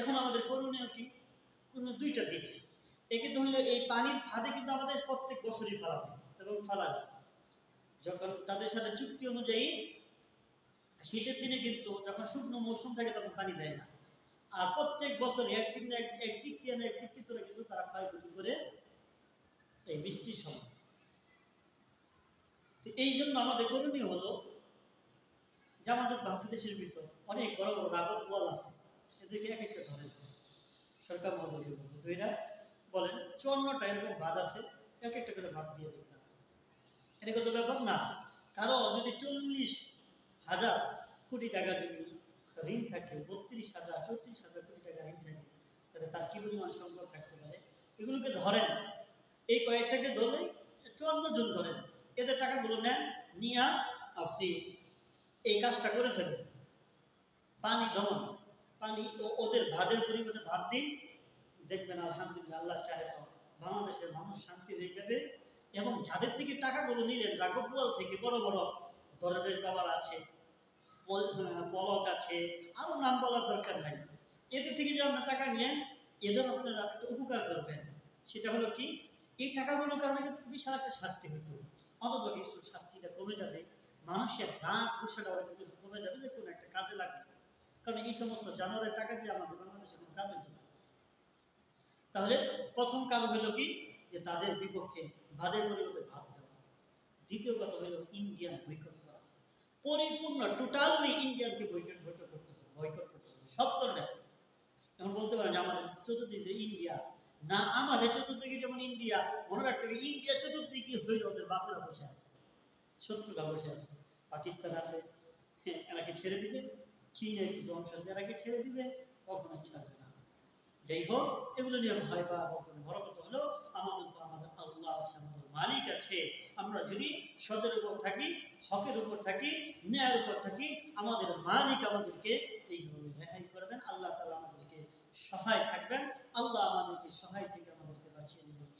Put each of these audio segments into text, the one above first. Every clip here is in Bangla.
এখন আমাদের করণীয় কি? করণীয় দুইটা দিক। একে তো হলো এই পানির ফাঁদে কিন্তু আমাদের প্রত্যেক বছরই ফালাবে এবং ফালাবে যখন তাদের সাথে চুক্তি অনুযায়ী শীতের দিনে কিন্তু যখন শুকনো মৌসুম থাকে তখন পানি দেয় না। আর প্রত্যেক বছর একদিন না এক এক দিক দিয়ে না, এক দিক কিছু না কিছু তারা ক্ষয়ক্ষতি করে এই বৃষ্টির সময়। তো এই জন্য আমাদের করণীয় হলো যে আমাদের বাংলাদেশের ভিতর অনেক বড় বড় রাগত বল আছে। এদেরকে এক একটা ধরেন। সরকার মহোদয়কে বলব দুইটা বলেন, চুয়ান্নটা এরকম ভাগ আছে, এক একটা করে ভাগ দিয়ে দিতাম এটা কত ব্যাপার? না। কারও যদি চল্লিশ হাজার কোটি টাকা যদি ঋণ থাকে, বত্রিশ হাজার, চৌত্রিশ হাজার কোটি টাকা ঋণ থাকে, তাহলে তার কি পরিমাণ সংকট থাকতে পারে? এগুলোকে ধরেন। এই কয়েকটাকে ধরে চুয়ান্ন জন ধরেন। এদের টাকাগুলো নেন, নিয়ে আপনি এই কাজটা করে ফেলেন। পানি দমন। পানি ওদের ভাতের পরিবর্তে ভাত দিন। দেখবেন আলহামদুলিল্লাহ আল্লাহ চাহে বাংলাদেশের মানুষ শান্তি হয়ে যাবে এবং যাদের থেকে টাকাগুলো নিলেন রাঘবপুয়াল থেকে বড় বড় ধরনের ব্যাপার আছে, পল- পলক আছে, আরও নাম বলার দরকার নাই। এদের থেকে যে আপনার টাকা নিয়ে এদের আপনারা একটা উপকার করবেন। সেটা হলো কি, এই টাকাগুলোর কারণে কিন্তু বিশাল একটা শাস্তি হতো অন্তত শাস্তিটা কমে যাবে। মানুষের রাগ কুসাটা হয়তো কমে যাবে যে কোনো একটা কাজে লাগবে। কারণ এই সমস্ত জানোয়ারের টাকা দিয়ে আমাদের বাংলাদেশে কোনো কাজ হচ্ছে না তাহলে প্রথম কাজ হলো কি? যে তাদের বিপক্ষে ভাদের পরিবর্তে ভাত দেওয়া। দ্বিতীয় কথা হলো ইন্ডিয়ান বৈকট করা। পরিপূর্ণ, টোটালি ইন্ডিয়ানকে বৈকট বৈকট করতে হবে, বৈকট করতে হবে, সব ধরনের। এখন বলতে পারেন যে আমাদের চতুর্দিকে ইন্ডিয়া। না, আমাদের চতুর্দিকে যেমন ইন্ডিয়া, মনে রাখতে হবে ইন্ডিয়া চতুর্দিকে হইলে ওদের বাপেরা বসে আছে, শত্রুরা বসে আছে, পাকিস্তান আছে হ্যাঁ এনাকে ছেড়ে দিবে? চীনের কিছু অংশ আছে এনাকে ছেড়ে দিবে, কখনো ছাড়বে না। যাই হোক, এগুলো নিয়ে ভয় পাওয়া কখনো বড় কথা হলো, আমাদের উপর আমাদের আল্লাহ আমাদের মালিক আছে। আমরা যদি সদের উপর থাকি, হকের উপর থাকি, ন্যায়ের উপর থাকি, আমাদের মালিক আমাদেরকে এইভাবে রেহাই করবেন। আল্লাহ তালা আমাদেরকে সহায় থাকবেন। আল্লাহ আমাদেরকে সহায় থেকে আমাদেরকে বাঁচিয়ে নেবেন।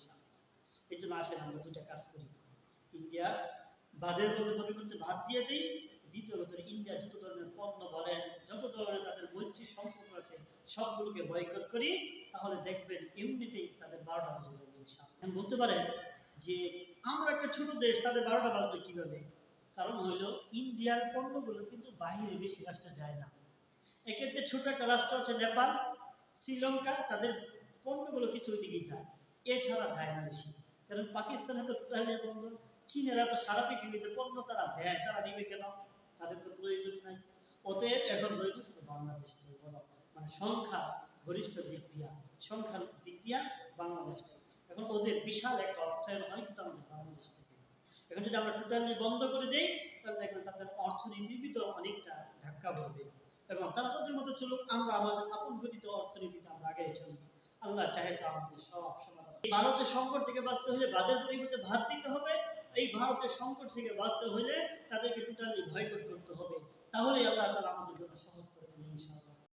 এই জন্য আসেন আমরা দুটা কাজ করি। ইন্ডিয়া বাদের বলে পরিবর্তে ভাত দিয়ে দিই দ্বিতীয় কথা ইন্ডিয়া যত ধরনের পণ্য বলেন, যত ধরনের তাদের মৈত্রীর সম্পর্ক আছে, সবগুলোকে বয়কট করি, তাহলে দেখবেন এমনিতেই তাদের বারোটা বাজে যাবে ইনশাআল্লাহ। বলতে পারেন যে আমরা একটা ছোট দেশ, তাদের বারোটা বাজবে কীভাবে? কারণ হইল ইন্ডিয়ার পণ্যগুলো কিন্তু বাইরে বেশি রাষ্ট্রে যায় না। এক্ষেত্রে ছোট একটা রাষ্ট্র আছে নেপাল, শ্রীলঙ্কা, তাদের পণ্যগুলো কিছু ওইদিকে যায়। এছাড়া যায় না বেশি। কারণ পাকিস্তানে তো টোটালি বন্ধ চীনেরা তো সারা পৃথিবীতে পণ্য তারা দেয়, তারা নিবে কেন? তাদের তো প্রয়োজন নাই। অতএব এখন রইল শুধু বাংলাদেশ বলো। মানে সংখ্যা গরিষ্ঠ দিক দিয়া। সংখ্যার দিক দিয়া বাংলাদেশটাই এখন ওদের বিশাল একটা অর্থায়ন হয় কিন্তু আমাদের বাংলাদেশ থেকে। এখন যদি আমরা টোটালি বন্ধ করে দেই, তাহলে দেখবেন তাদের অর্থনীতির ভিতর অনেকটা ধাক্কা পড়বে। এবং তারা তাদের মতো চলুক, আমরা আমাদের আপন গতিত অর্থনীতিতে আমরা আগে চলি। আল্লাহ চাহে তো আমাদের সব সমাধান। ভারতের সংকট থেকে বাঁচতে হলে বাদের পরিবর্তে ভাত দিতে হবে। এই ভারতের সংকট থেকে বাঁচতে হলে তাদেরকে টোটালি ভয় করতে হবে। তাহলে আল্লাহ তালা আমাদের জন্য সমস্ত